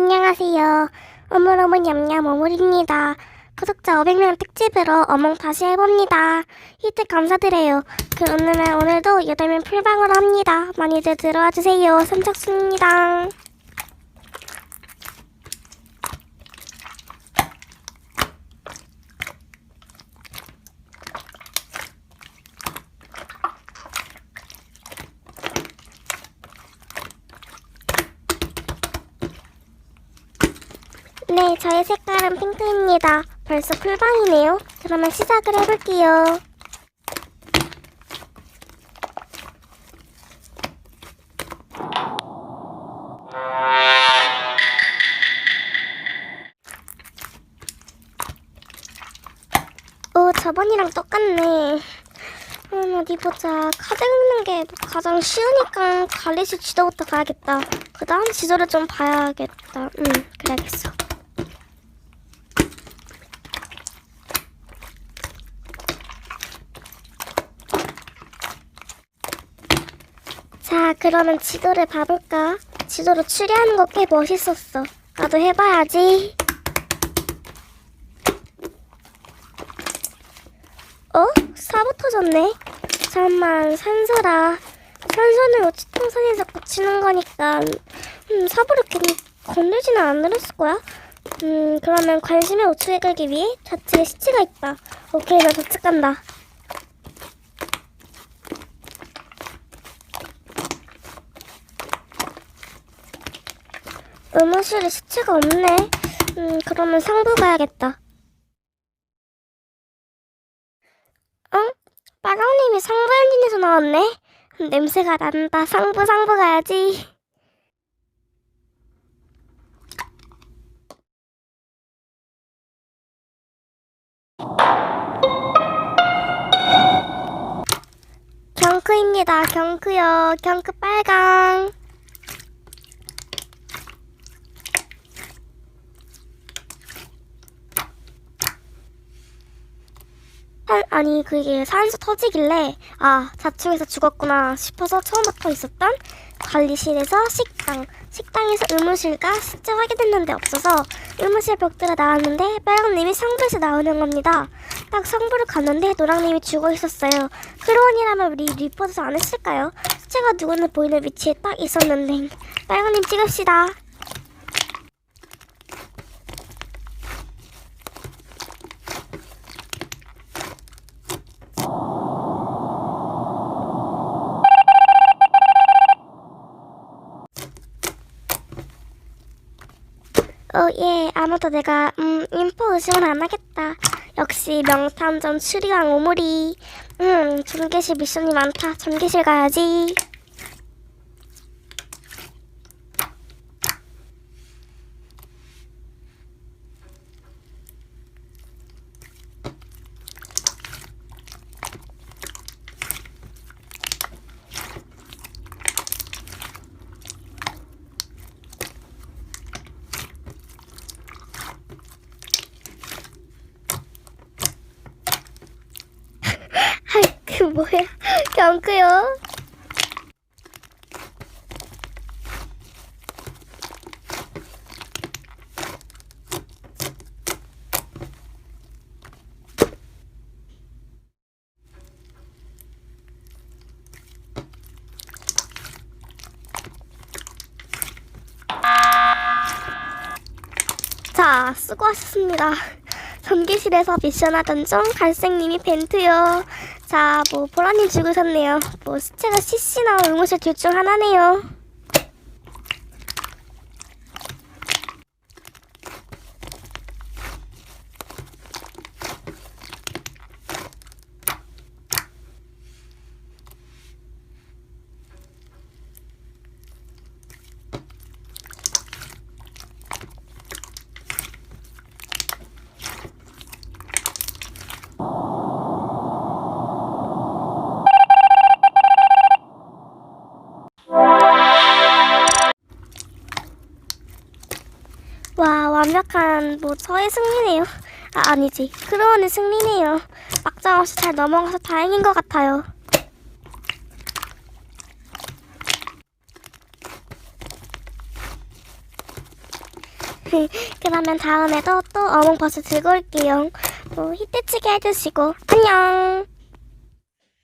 안녕하세요. 어물어물 냠냠 어물입니다. 구독자 500명 특집으로 어몽 다시 해봅니다. 히트 감사드려요. 그러면 오늘도 8명 풀방으로 합니다. 많이들 들어와 주세요. 선착순입니다. 네, 저의 색깔은 핑크입니다. 벌써 풀방이네요. 그러면 시작을 해볼게요. 오, 저번이랑 똑같네. 음, 어디 보자. 카드 긁는 게 가장 쉬우니까 관리실 지도부터 가야겠다. 그 다음 지도를 좀 봐야겠다. 음, 그래야겠어. 자, 그러면 지도를 봐볼까? 지도로 추리하는 거 꽤 멋있었어. 나도 해봐야지. 어? 사부 터졌네? 잠만, 산소라. 산소는 우치통선에 자꾸 치는 거니까, 음, 사부를 괜히 건들지는 않았을 거야? 음, 그러면 관심의 우측에 끌기 위해 좌측에 시치가 있다. 오케이, 나 좌측 간다. 의무실에 시체가 없네. 음, 그러면 상부 가야겠다. 어? 빨강님이 상부 엔진에서 나왔네? 음, 냄새가 난다. 상부, 상부 가야지. 경크입니다. 경크요. 경크 빨강. 산, 아니 그게 산소 터지길래 아 자충에서 죽었구나 싶어서 처음부터 있었던 관리실에서 식당 식당에서 의무실과 시체 확인했는데 없어서 의무실 벽들어 나왔는데 빨강님이 상부에서 나오는 겁니다. 딱 상부를 갔는데 노랑님이 죽어 있었어요. 크로원이라면 우리 리포트 안 했을까요? 시체가 누구는 보이는 위치에 딱 있었는데 빨강님 찍읍시다 어, 예, 아무도 내가, 음, 인포 의심은 안 하겠다. 역시 명탐정 추리왕 오모리. 음, 전개실 미션이 많다. 전개실 가야지. 아이, 그 뭐야. 경크요. 자, 수고하셨습니다. 전기실에서 미션하던 중 갈색님이 벤트요. 자, 뭐 보라님 죽으셨네요. 뭐 시체가 CC나 의무실 둘 중 하나네요. 와, 완벽한 뭐 저의 승리네요. 아, 아니지. 크로원의 승리네요. 막장 없이 잘 넘어가서 다행인 것 같아요. 그러면 다음에도 또 어몽버스 들고 올게요. 또 히트치기 해주시고 안녕.